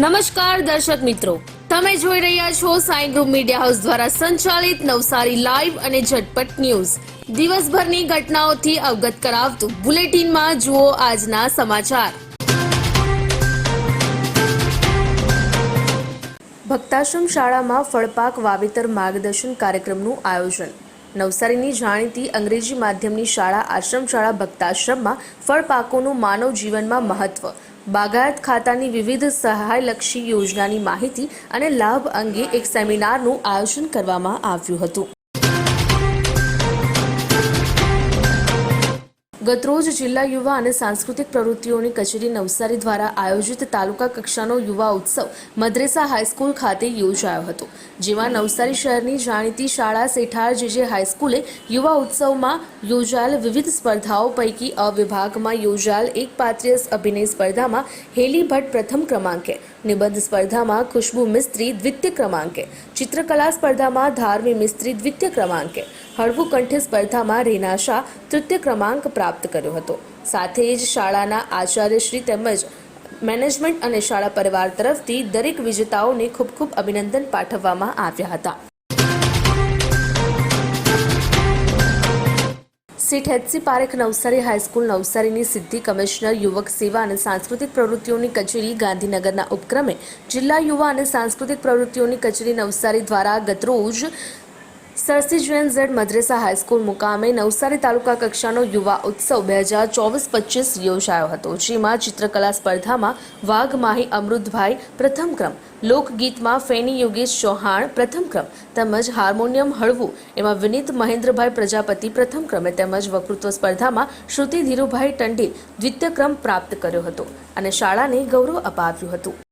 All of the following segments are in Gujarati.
નમસ્કાર દર્શક મિત્રો. તમે જોઈ રહ્યા છો સાઈ ગ્રુપ મીડિયા હાઉસ દ્વારા સંચાલિત નવસારી લાઈવ અને ઝટપટ ન્યૂઝ. દિવસભરની ઘટનાઓથી અવગત કરાવતું બુલેટિનમાં જુઓ આજના સમાચાર. ભક્તાશ્રમ શાળામાં ફળપાક વાવેતર માર્ગદર્શન કાર્યક્રમનું આયોજન. નવસારીની જાણીતી અંગ્રેજી માધ્યમની શાળા આશ્રમ શાળા ભક્તાશ્રમમાં ફળપાકોનું માનવ જીવનમાં મહત્વ, બાગાયત ખાતાની વિવિધ સહાયલક્ષી યોજનાની માહિતી અને લાભ અંગે એક સેમિનારનું આયોજન કરવામાં આવ્યું હતું. ગતરોજ જિલ્લા યુવા અને સાંસ્કૃતિક પ્રવૃત્તિઓની કચેરી નવસારી દ્વારા આયોજિત તાલુકા કક્ષાનો યુવા ઉત્સવ મદ્રેસા હાઈસ્કૂલ ખાતે યોજાયો હતો, જેમાં નવસારી શહેરની જાણીતી શાળા સેઠાર જેજે હાઈસ્કૂલે યુવા ઉત્સવમાં યોજાયેલ વિવિધ સ્પર્ધાઓ પૈકી અ વિભાગમાં યોજાયેલ એક પાત્રીય અભિનય સ્પર્ધામાં હેલી ભટ્ટ પ્રથમ ક્રમાંકે, નિબંધ સ્પર્ધામાં ખુશ્બુ મિસ્ત્રી દ્વિતીય ક્રમાંકે, ચિત્રકલા સ્પર્ધામાં ધાર્મી મિસ્ત્રી દ્વિતીય ક્રમાંકે હળવું કંઠે સ્પર્ધામાં રીના શાહ તૃતીય ક્રમાંક પ્રાપ્ત કર્યો હતો. સાથે જ શાળાના આચાર્યશ્રી તેમજ મેનેજમેન્ટ અને શાળા પરિવાર તરફથી દરેક વિજેતાઓને ખૂબ ખૂબ અભિનંદન પાઠવવામાં આવ્યા હતા. Seat H C Parekh Navsari high school નવસારીની સિદ્ધિ કમિશનર યુવક સેવા અને સાંસ્કૃતિક પ્રવૃત્તિઓની કચેરી ગાંધીનગરના ઉપક્રમે જિલ્લા યુવા અને સાંસ્કૃતિક પ્રવૃત્તિઓની કચેરી નવસારી દ્વારા ગતરોજ sir C J N Z Madressa high school મુકામે નવસારી તાલુકા કક્ષાનો યુવા ઉત્સવ બે હજાર ચોવીસ પચીસ યોજાયો હતો, જેમાં ચિત્રકલા સ્પર્ધામાં વાઘ માહી અમૃતભાઈ પ્રથમ ક્રમ, લોકગીતમાં ફેની યોગેશ ચૌહાણ પ્રથમ ક્રમ, તેમજ હાર્મોનિયમ હળવું એમાં વિનીત મહેન્દ્રભાઈ પ્રજાપતિ પ્રથમ ક્રમે તેમજ વક્તૃત્વ સ્પર્ધામાં શ્રુતિ ધીરુભાઈ ટંડી દ્વિતીય ક્રમ પ્રાપ્ત કર્યો હતો અને શાળાને ગૌરવ અપાવ્યું હતું.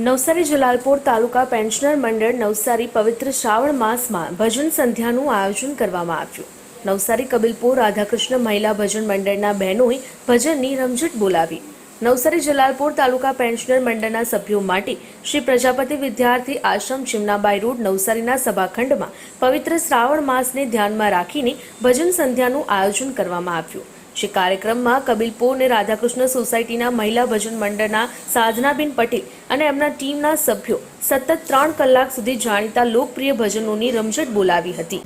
નવસારી જલાલપોર તાલુકા પેન્શનર મંડળ નવસારી પવિત્ર શ્રાવણ માસમાં ભજન સંધ્યાનું આયોજન કરવામાં આવ્યું. નવસારી કબીલપુર રાધાકૃષ્ણ મહિલા ભજન મંડળના બહેનોએ ભજનની રમઝટ બોલાવી. નવસારી જલાલપોર તાલુકા પેન્શનર મંડળના સભ્યો માટે શ્રી પ્રજાપતિ વિદ્યાર્થી આશ્રમ ચિમનાબાઈ રોડ નવસારીના સભાખંડમાં પવિત્ર શ્રાવણ માસને ધ્યાનમાં રાખીને ભજન સંધ્યાનું આયોજન કરવામાં આવ્યું. જે કાર્યક્રમમાં કબીલપુર અને રાધાકૃષ્ણ સોસાયટીના મહિલા ભજન મંડળના સાધનાબેન પટેલ અને એમના ટીમના સભ્યો સતત ત્રણ કલાક સુધી જાણીતા લોકપ્રિય ભજનોની રમઝટ બોલાવી હતી.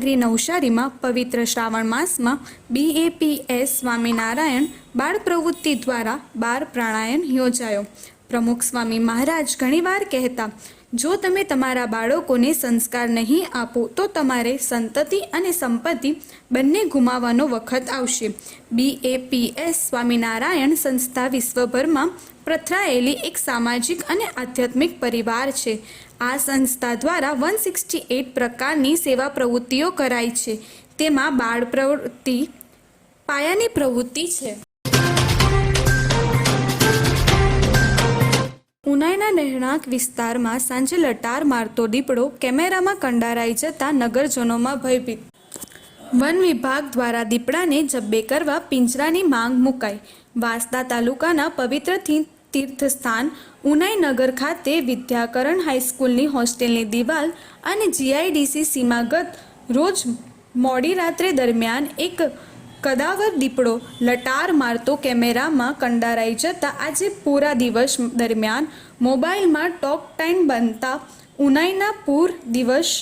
નગરી નવસારીમાં પવિત્ર શ્રાવણ માસમાં બીએપીએસ સ્વામિનારાયણ બાળ પ્રવૃત્તિ દ્વારા બાર પ્રાણાયણ યોજાયો. પ્રમુખ સ્વામી મહારાજ ઘણીવાર કહેતા જો તમે તમારા બાળકોને સંસ્કાર નહીં આપો, તો તમારે સંતતિ અને સંપત્તિ બંને ગુમાવવાનો વખત આવશે. બીએપીએસ સ્વામિનારાયણ સંસ્થા વિશ્વભરમાં પ્રથરાયેલી એક સામાજિક અને આધ્યાત્મિક પરિવાર છે. આ સંસ્થા દ્વારા વન સિક્સટી એટ પ્રકારની સેવા પ્રવૃત્તિઓ કરાય છે. તેમાં બાળ પ્રવૃત્તિ, પાયાની પ્રવૃત્તિ છે. ઉનાઈના રહેણાંક વિસ્તારમાં સાંજે લટાર મારતો દીપડો કેમેરામાં કંડારાઈ જતા નગરજનોમાં ભયભીત. વન વિભાગ દ્વારા દીપડાને જબ્બે કરવા પિંજરાની માંગ મુકાઈ. વાંસદા તાલુકાના પવિત્ર તીર્થસ્થાન ઉનાઈ નગર ખાતે વિદ્યાકરણ હાઈસ્કૂલની હોસ્ટેલની દિવાલ અને જીઆઈડીસી સીમાગત રોજ મોડી રાત્રે દરમિયાન એક કદાવર દીપડો લટાર મારતો કેમેરામાં કંડારાઈ જતા આજે પૂરા દિવસ દરમિયાન મોબાઈલમાં ટોપ ટાઈમ બનતા ઉનાઈના પૂર દિવસ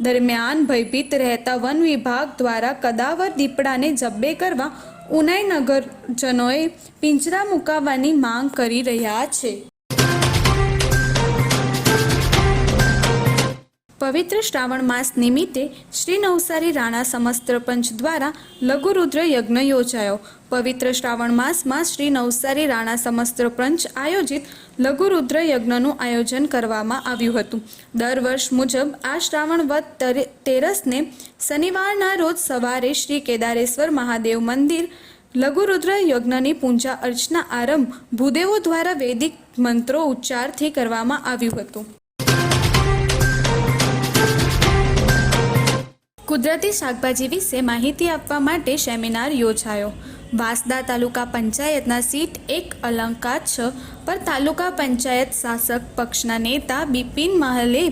દરમિયાન ભયભીત રહેતા વન વિભાગ દ્વારા કદાવર દીપડાને જબ્બે કરવા ઉનાઈ નગરજનોએ પિંજરા મુકાવવાની માંગ કરી રહ્યા છે. પવિત્ર શ્રાવણ માસ નિમિત્તે શ્રી નવસારી રાણા સમસ્ત્ર પંચ દ્વારા લઘુરુદ્ર યજ્ઞ યોજાયો. પવિત્ર શ્રાવણ માસમાં શ્રી નવસારી રાણા સમસ્ત્ર પંચ આયોજિત લઘુરુદ્ર યજ્ઞનું આયોજન કરવામાં આવ્યું હતું. દર વર્ષ મુજબ આ શ્રાવણ વદ તેરસને શનિવારના રોજ સવારે શ્રી કેદારેશ્વર મહાદેવ મંદિર લઘુરુદ્ર યજ્ઞની પૂજા અર્ચના આરંભ ભૂદેવો દ્વારા વૈદિક મંત્રો ઉચ્ચારથી કરવામાં આવ્યું હતું. કુદરતી શાકભાજી વિશે માહિતી આપવા માટે સેમિનાર યોજાયો. વાંસદા તાલુકા પંચાયતના સીટ એક, અલંકાર છ પર તાલુકા પંચાયત શાસક પક્ષના નેતા બિપિન મહલે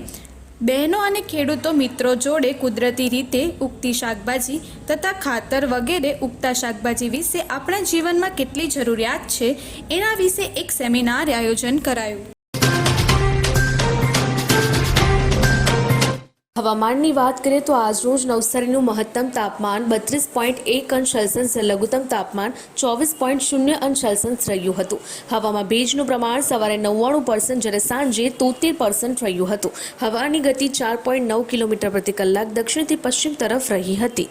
બહેનો અને ખેડૂતો મિત્રો જોડે કુદરતી રીતે ઉગતી શાકભાજી તથા ખાતર વગેરે ઉગતા શાકભાજી વિશે આપણા જીવનમાં કેટલી જરૂરિયાત છે એના વિશે એક સેમિનાર આયોજન કરાયું. હવામાનની વાત કરીએ તો આજરોજ નવસારીનું મહત્તમ તાપમાન બત્રીસ પોઈન્ટ એક અંશ સેલ્સિયસ, લઘુત્તમ તાપમાન ચોવીસ પોઈન્ટ શૂન્ય અંશ સેલ્સિયસ રહ્યું હતું. હવામાં ભેજનું પ્રમાણ સવારે નવ્વાણું પર્સન્ટ જ્યારે સાંજે તોતેર પર્સન્ટ રહ્યું હતું. હવાની ગતિ ચાર પોઈન્ટ નવ કિલોમીટર પ્રતિ કલાક દક્ષિણથી પશ્ચિમ તરફ રહી હતી.